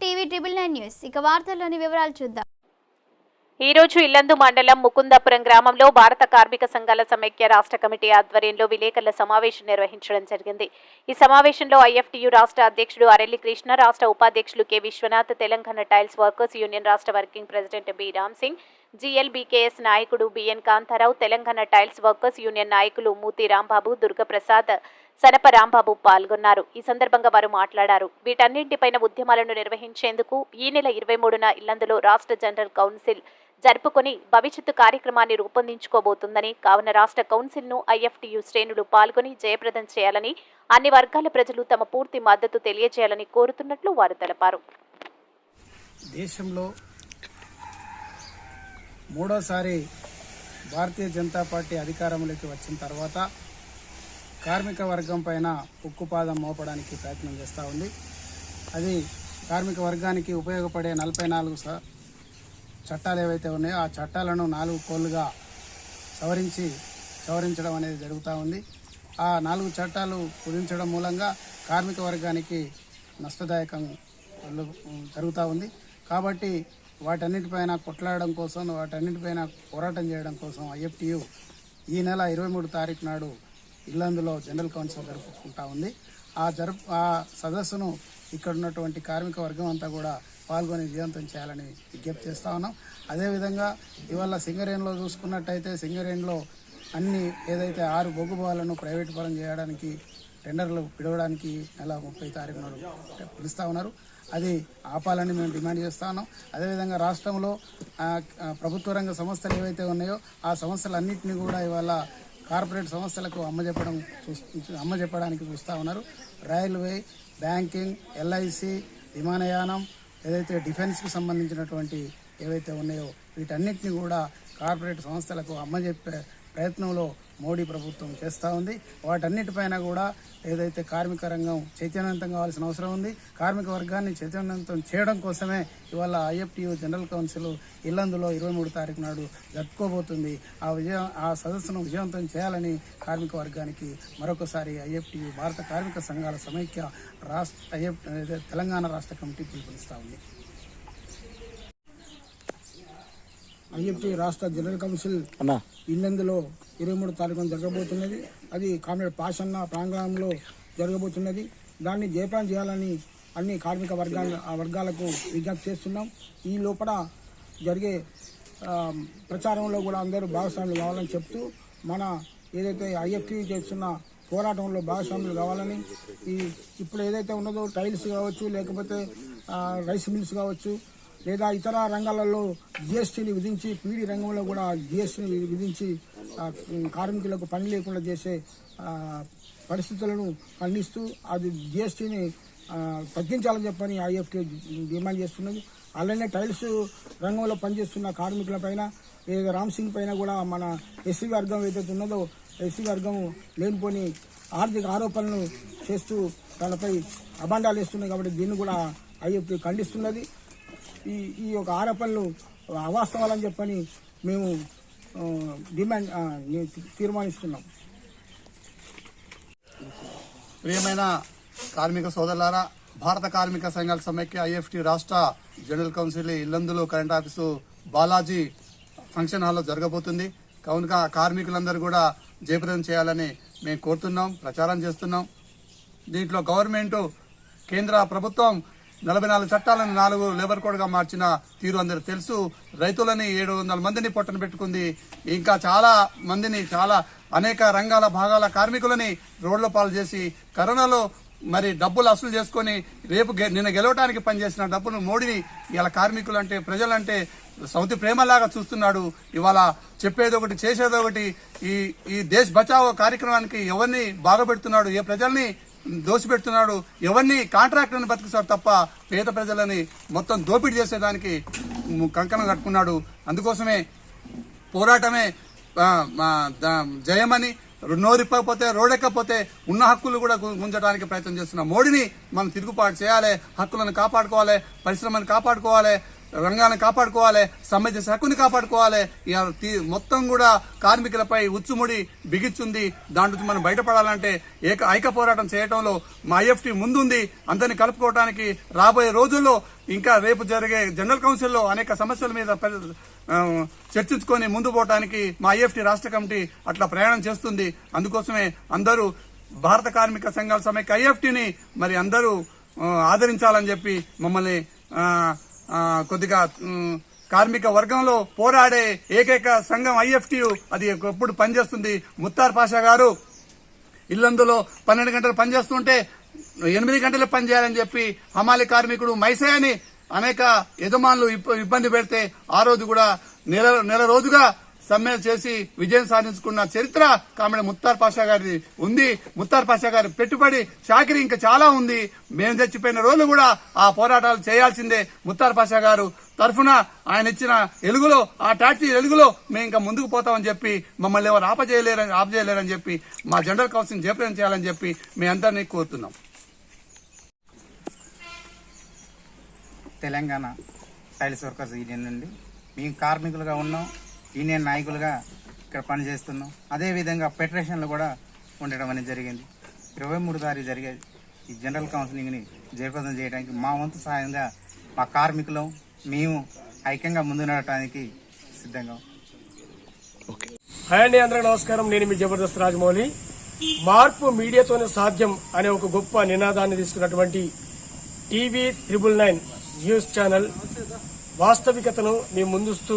TV nine news. ఇక వార్తల్లోని వివరాలు చూద్దాం. ఈ రోజు ఇల్లందు మండలం ముకుందాపురం గ్రామంలో భారత కార్మిక సంఘాల సమైక్య రాష్ట్ర కమిటీ ఆధ్వర్యంలో విలేకరుల సమావేశం నిర్వహించడం జరిగింది. ఈ సమావేశంలో ఐఎఫ్టియు రాష్ట్ర అధ్యక్షుడు అరెల్లి కృష్ణ రాష్ట్ర ఉపాధ్యక్షులు K Vishwanath Telangana tiles workers union రాష్ట్ర working president B Ram Singh GLBKS నాయకుడు BN Kantharao Telangana tiles workers union నాయకులు మూతి రాంబాబు దుర్గప్రసాద్ సనప రాంబాబు పాల్గొన్నారు. ఈ సందర్భంగా వారు మాట్లాడారు. వీటన్నింటిపైన ఉద్యమాలను నిర్వహించేందుకు ఈ నెల ఇరవై మూడున ఇల్లందులో రాష్ట్ర జనరల్ కౌన్సిల్ జరుపుకొని భవిష్యత్తు కార్యక్రమాన్ని రూపొందించుకోబోతుందని కావున రాష్ట్ర కౌన్సిల్ను ఐఎఫ్టియు శ్రేణులు పాల్గొని జయప్రదం చేయాలని అన్ని వర్గాల ప్రజలు తమ పూర్తి మద్దతు తెలియజేయాలని కోరుతున్నట్లు వారు తెలిపారు. దేశంలో మూడోసారి భారతీయ జనతా పార్టీ అధికారంలోకి వచ్చిన తర్వాత కార్మిక వర్గం పైన ఉక్కుపాదం మోపడానికి ప్రయత్నం చేస్తూ ఉంది. అది కార్మిక వర్గానికి ఉపయోగపడే నలభై నాలుగు స చట్టాలు ఏవైతే ఉన్నాయో ఆ చట్టాలను నాలుగు కోళ్ళుగా సవరించి సవరించడం అనేది జరుగుతూ ఉంది. ఆ నాలుగు చట్టాలు కుదించడం మూలంగా కార్మిక వర్గానికి నష్టదాయకం జరుగుతూ ఉంది. కాబట్టి వాటన్నిటిపైన కొట్లాడడం కోసం వాటన్నిటిపైన పోరాటం చేయడం కోసం ఐఎఫ్టియు ఈ నెల ఇరవై మూడు తారీఖు నాడు ఇల్లందులో జనరల్ కౌన్సిల్ జరుపుకుంటా ఉంది. ఆ జరుపు ఆ సదస్సును ఇక్కడ ఉన్నటువంటి కార్మిక వర్గం అంతా కూడా పాల్గొని విజయవంతం చేయాలని విజ్ఞప్తి చేస్తా ఉన్నాం. అదేవిధంగా ఇవాళ సింగరేణిలో చూసుకున్నట్టయితే సింగరేణిలో అన్ని ఏదైతే ఆరు బొగ్గు ప్రైవేట్ పరం చేయడానికి టెండర్లు పిలవడానికి నెల ముప్పై తారీఖున పిలుస్తూ ఉన్నారు. అది ఆపాలని మేము డిమాండ్ చేస్తా ఉన్నాం. అదేవిధంగా రాష్ట్రంలో ప్రభుత్వ రంగ సంస్థలు ఏవైతే ఉన్నాయో ఆ సంస్థలన్నింటినీ కూడా ఇవాళ కార్పొరేట్ సంస్థలకు అమ్మజెప్పడం చూస్- అమ్మజెప్పడానికి చూస్తూ ఉన్నారు. రైల్వే బ్యాంకింగ్ ఎల్ఐసి విమానయానం ఏదైతే డిఫెన్స్కి సంబంధించినటువంటి ఏవైతే ఉన్నాయో వీటన్నిటిని కూడా కార్పొరేట్ సంస్థలకు అమ్మజెప్పే ప్రయత్నంలో మోడీ ప్రభుత్వం చేస్తూ ఉంది. వాటన్నిటిపైన కూడా ఏదైతే కార్మిక రంగం చైతన్యవంతం కావాల్సిన అవసరం ఉంది. కార్మిక వర్గాన్ని చైతన్యవంతం చేయడం కోసమే ఇవాళ ఐఎఫ్టియు జనరల్ కౌన్సిల్ ఇల్లందులో ఇరవై మూడు తారీఖు నాడు జరుపుకోబోతుంది. ఆ విజయం ఆ సదస్సును విజయవంతం చేయాలని కార్మిక వర్గానికి మరొకసారి ఐఎఫ్టియు భారత కార్మిక సంఘాల సమైక్య రాష్ట్ర ఐఎఫ్ తెలంగాణ రాష్ట్ర కమిటీ పిలుపునిస్తూ ఉంది. ఐఎఫ్టి రాష్ట్ర జనరల్ కౌన్సిల్ ఇల్లందులో ఇరవై మూడు తారీఖున జరగబోతున్నది. అది కామ్రేడ్ పాషన్న ప్రాంగణంలో జరగబోతున్నది. దాన్ని జయప్రాం చేయాలని అన్ని కార్మిక వర్గాల ఆ వర్గాలకు విజ్ఞప్తి చేస్తున్నాం. ఈ లోపల జరిగే ప్రచారంలో కూడా అందరూ భాగస్వాములు కావాలని చెప్తూ మన ఏదైతే ఐఎఫ్టీ చేస్తున్న పోరాటంలో భాగస్వాములు కావాలని ఈ ఇప్పుడు ఏదైతే ఉన్నదో టైల్స్ కావచ్చు లేకపోతే రైస్ మిల్స్ కావచ్చు లేదా ఇతర రంగాలలో జిఎస్టీని విధించి పీడీ రంగంలో కూడా జిఎస్టీని విధించి కార్మికులకు పని లేకుండా చేసే పరిస్థితులను ఖండిస్తూ అది జిఎస్టీని తగ్గించాలని చెప్పని ఐఎఫ్టీ డిమాండ్ చేస్తున్నది. అలానే టైల్స్ రంగంలో పనిచేస్తున్న కార్మికుల పైన లేదా రామ్ సింగ్ పైన కూడా మన ఎస్సీ వర్గం ఏదైతే ఉన్నదో ఎస్సీ వర్గం లేనిపోని ఆర్థిక ఆరోపణలు చేస్తూ తనపై అబండాలు వేస్తున్నాయి కాబట్టి దీన్ని కూడా ఐఎఫ్టీ ఖండిస్తున్నది. ఈ ఈ యొక్క ఆరోపణలు అవాస్తవాలని చెప్పని మేము డిమాండ్ తీర్మానిస్తున్నాం. ప్రియమైన కార్మిక సోదరులారా భారత కార్మిక సంఘాల సమైక్య ఐఎఫ్టి రాష్ట్ర జనరల్ కౌన్సిల్ ఇల్లందులో కరెంట్ ఆఫీసు బాలాజీ ఫంక్షన్ హాల్లో జరగబోతుంది. కనుక కార్మికులందరూ కూడా జయప్రదం చేయాలని మేము కోరుతున్నాం ప్రచారం చేస్తున్నాం. దీంట్లో గవర్నమెంట్ కేంద్ర ప్రభుత్వం నలభై నాలుగు చట్టాలను నాలుగు లేబర్ కోడ్గా మార్చిన తీరు అందరూ తెలుసు. రైతులని ఏడు వందల మందిని పొట్టన పెట్టుకుంది. ఇంకా చాలా మందిని చాలా అనేక రంగాల భాగాల కార్మికులని రోడ్ల పాలు చేసి కరోనాలో మరి డబ్బులు అసలు చేసుకొని రేపు గె- నిన్న గెలవటానికి పనిచేసిన డబ్బును మోడీని ఇలా కార్మికులు అంటే ప్రజలంటే సౌతి ప్రేమలాగా చూస్తున్నాడు. ఇవాళ చెప్పేది ఒకటి చేసేది ఒకటి ఈ ఈ దేశ్ బచావో కార్యక్రమానికి ఎవరిని బాధపెడుతున్నాడు ఏ ప్రజల్ని దోసిపెడుతున్నాడు ఎవరిని కాంట్రాక్టర్ని బతికిస్తాడు తప్ప పేద ప్రజలని మొత్తం దోపిడీ చేసేదానికి కంకణం కట్టుకున్నాడు. అందుకోసమే పోరాటమే జయమని నోరిప్పకపోతే రోడెక్కకపోతే ఉన్న హక్కులు కూడా గుంజడానికి ప్రయత్నం చేస్తున్న మోడీని మనం తిరుగుబాటు చేయాలి. హక్కులను కాపాడుకోవాలి పరిశ్రమను కాపాడుకోవాలి. రంగాన్ని కాపాడుకోవాలి సమాజ హక్కుని కాపాడుకోవాలి. తీ- మొత్తం కూడా కార్మికులపై ఉచ్చుముడి బిగిచ్చుంది. దాంట్లో నుంచి మనం బయటపడాలంటే ఏక ఐక పోరాటం చేయడంలో మా ఐఎఫ్టీ ముందుంది. అందరిని కలుపుకోవడానికి రాబోయే రోజుల్లో ఇంకా రేపు జరిగే జనరల్ కౌన్సిల్లో అనేక సమస్యల మీద చర్చించుకొని ముందు పోవడానికి మా ఐఎఫ్టీ రాష్ట్ర కమిటీ అట్లా ప్రయాణం చేస్తుంది. అందుకోసమే అందరూ భారత కార్మిక సంఘాల సమైక్య ఐఎఫ్టీని మరి అందరూ ఆదరించాలని చెప్పి మమ్మల్ని ఆ, కొద్దిగా కార్మిక వర్గంలో పోరాడే ఏకైక సంఘం ఐఎఫ్టీ అది ఎప్పుడు పనిచేస్తుంది? ముత్తార్ పాషా గారు ఇల్లందులో పన్నెండు గంటలు పనిచేస్తుంటే ఎనిమిది గంటలు పనిచేయాలని చెప్పి హమాలి కార్మికుడు మైసయాని అనేక యజమానులు ఇబ్బ- ఇబ్బంది పెడితే ఆ రోజు కూడా నెల నెల రోజుగా సమ్మె చేసి విజయం సాధించుకున్న చరిత్ర కామెడ ముత్తార్ పాషా గారిది ఉంది. ముత్తార్ పాషా గారి పెట్టుబడి చాకరీ ఇంకా చాలా ఉంది. మేము చచ్చిపోయిన రోజులు కూడా ఆ పోరాటాలు చేయాల్సిందే ముత్తార్ పాషా గారు. తరఫున ఆయన ఇచ్చిన ఎలుగులో ఆ టాక్సీ ఎలుగులో మేము ఇంకా ముందుకు పోతామని చెప్పి మమ్మల్ని ఎవరు ఆపజేయలేరని ఆపజేయలేరని చెప్పి మా జనరల్ కౌన్సిల్ జయప్రదం చేయాలని చెప్పి మీ అందరినీ కోరుతున్నాం. తెలంగాణ టైల్స్ వర్కర్స్ యూనియన్ నుండి మేము కార్మికులుగా ఉన్నాం. యూనియన్ నాయకులుగా ఇక్కడ పనిచేస్తున్నాం. అదేవిధంగా ఫెడరేషన్లు కూడా ఉండడం అనేది జరిగింది. ఇరవై మూడు తారీఖు జరిగే ఈ జనరల్ కౌన్సిలింగ్ని జయప్రదం చేయడానికి మా వంతు సహాయంగా మా కార్మికులం మేము ఐక్యంగా ముందు నడటానికి సిద్ధంగా హాయ్ అండి అందరికీ నమస్కారం. నేను మీ జబర్దస్త్ రాజమౌళి. మార్పు మీడియాతోనే సాధ్యం అనే ఒక గొప్ప నినాదాన్ని తీసుకున్నటువంటి TV triple nine news channel వాస్తవికతను మీ ముందుస్తూ